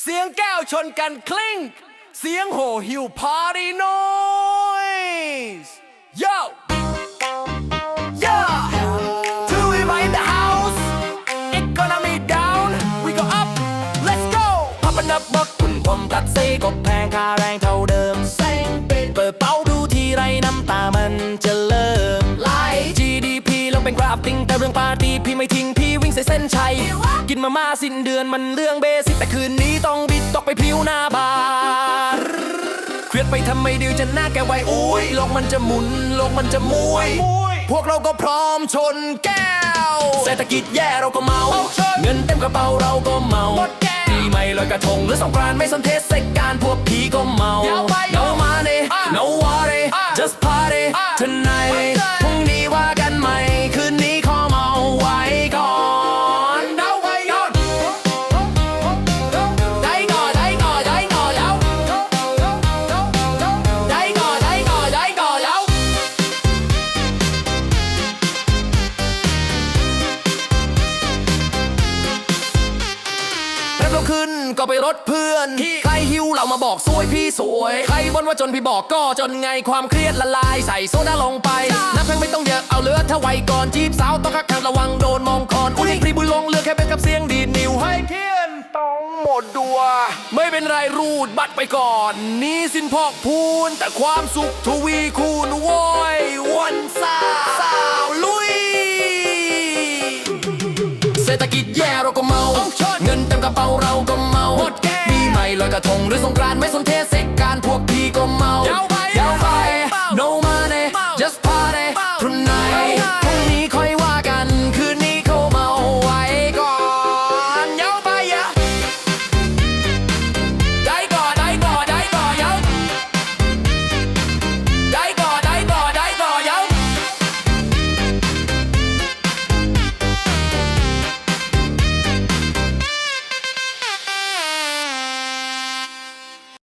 เสียงแก้วชนกันคลิ้ง เสียงโห่หิวพาร์ตี้นอย Yo Yeah Two in my in the house Economy down We go up Let's go พับนับบักคุณผมตัดเซก็แพงค่าแรงเท่าเดิมเซ็งปิดเปิดเป้าดูทีไรน้ำตามันจะเริ่มไหล GDP ลงเป็นกราฟติงแต่เรื่องปาร์ตี้พี่ไม่ทิ้ง พี่วิ่งใส่เส้นชัย กินมาม่าสิ้นเดือนมันเรื่องเบสิกแต่คืนนี้ต้องบิดตอกไปพลิ้วหน้าบาร์เครียดไปทำไมเดียวจะหน้าแกไวอุ้ยโลกมันจะหมุนโลกมันจะมวย พวกเราก็พร้อมชนแก้ว เศรษฐกิจแย่เราก็เมา เงินเต็มกระเป๋าเราก็เมาปีใหม่ลอยกระทงหรือสงกรานต์ไม่สนเทศกาลพวกผีก็เมา No money no worry just party tonight พรุ่งนี้ว่ากัน แป๊บเราขึ้นก็ไปรถเพื่อน ใครหิวเรามาบอกสวยพี่สวย ใครบ่นว่าจนพี่บอกก็จนไงความเครียดละลายใส่โซดาลงไป น้ำแข็งไม่ต้องเยอะเอาเหลือถ้าไวก่อนจีบสาวต้องคักคักระวังโดนมองคอน อุ้ยพรีบุญลงเหลือแค่เป็นกับเสียงดีดนิ้วให้เพี้ยนต้องหมดดัว ไม่เป็นไรรูดบัตรไปก่อน นี่สินพอกพูน แต่ความสุขทวีคูณโว้ยวันสาสาวลุย เศรษฐกิจแย่เราก็เมา ด้วยสงกรานต์ไม่สนเทศการพวกพี่ก็เมาเยาไปเยาไป no money just party tonight